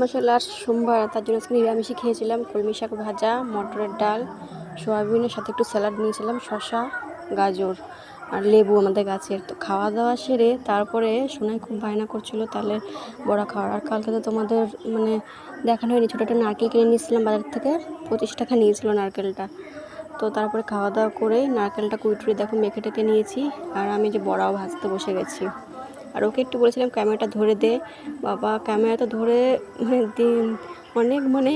মশলা সোমবার তার জন্য আজকে নিরামিষই খেয়েছিলাম। কলমি শাক ভাজা, মটরের ডাল, সয়াবিনের সাথে একটু স্যালাড নিয়েছিলাম, শসা, গাজর আর লেবু আমাদের গাছের। তো খাওয়া দাওয়া সেরে তারপরে সোনাই খুব বায়না করছিল তাহলে বড়া খাওয়ার। আর কালকে তো তোমাদের মানে দেখানো হয়নি, ছোটো একটা নারকেল কিনে নিয়েছিলাম বাজার থেকে, পঁচিশ টাকা নিয়েছিল নারকেলটা। তো তারপরে খাওয়া দাওয়া করে নারকেলটা কুইটুরে দেখো মেখে টেকে নিয়েছি, আর আমি যে বড়াও ভাজতে বসে গেছি। আর ওকে একটু বলেছিলাম ক্যামেরাটা ধরে দে। বাবা ক্যামেরাটা ধরে মানে অনেক মানে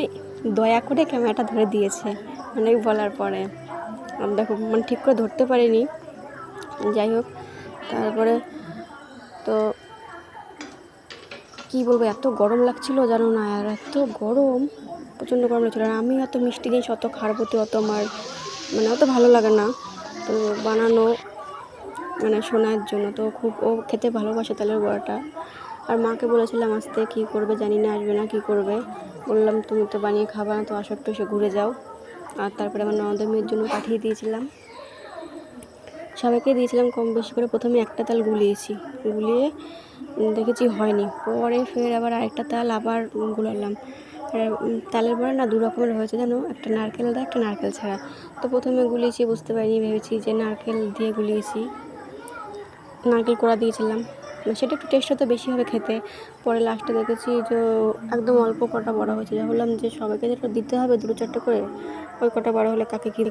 দয়া করে ক্যামেরাটা ধরে দিয়েছে, অনেক বলার পরে। আর দেখো মানে ঠিক করে ধরতে পারিনি। যাই হোক, তারপরে তো কী বলব, এত গরম লাগছিল জানো না, আর এত গরম, প্রচণ্ড গরম লাগছিল। আর আমি অত মিষ্টি জিনিস অত প্রতি অত আমার মানে অত ভালো লাগে না। তো বানানো মানে শোনার জন্য। তো খুব ও খেতে ভালোবাসে তালের বড়াটা আর মাকে বলেছিলাম আসতে কী করবে জানি না, আসবে না, কী করবে? বললাম, তুমি তো বানিয়ে খাবা না, তো আসো একটু এসে ঘুরে যাও। আর তারপরে আমার ননদের মেয়ের জন্য পাঠিয়ে দিয়েছিলাম। সবাইকে দিয়েছিলাম কম বেশি করে। প্রথমে একটা তাল গুলিয়েছি। গুলিয়ে দেখেছি হয়নি। পরে ফের আবার আরেকটা তাল আবার গুলালাম। তালের বড়া না দু রকমের হয়েছে জানো? একটা নারকেল দেয় একটা নারকেল ছাড়া। তো প্রথমে গুলিয়েছি, বুঝতে পারিনি, ভেবেছি যে নারকেল দিয়ে গুলিয়েছি। নারকেল কোড়া দিয়েছিলাম। মানে সেটা একটু টেস্ট হতো বেশি হবে খেতে। পরে লাস্টে দেখেছি যে একদম অল্প কটা বড়ো হয়েছে। বললাম যে সবাইকে যেটা দিতে হবে, দুটো চারটে করে, ওই কটা বড় হলে কাকে কী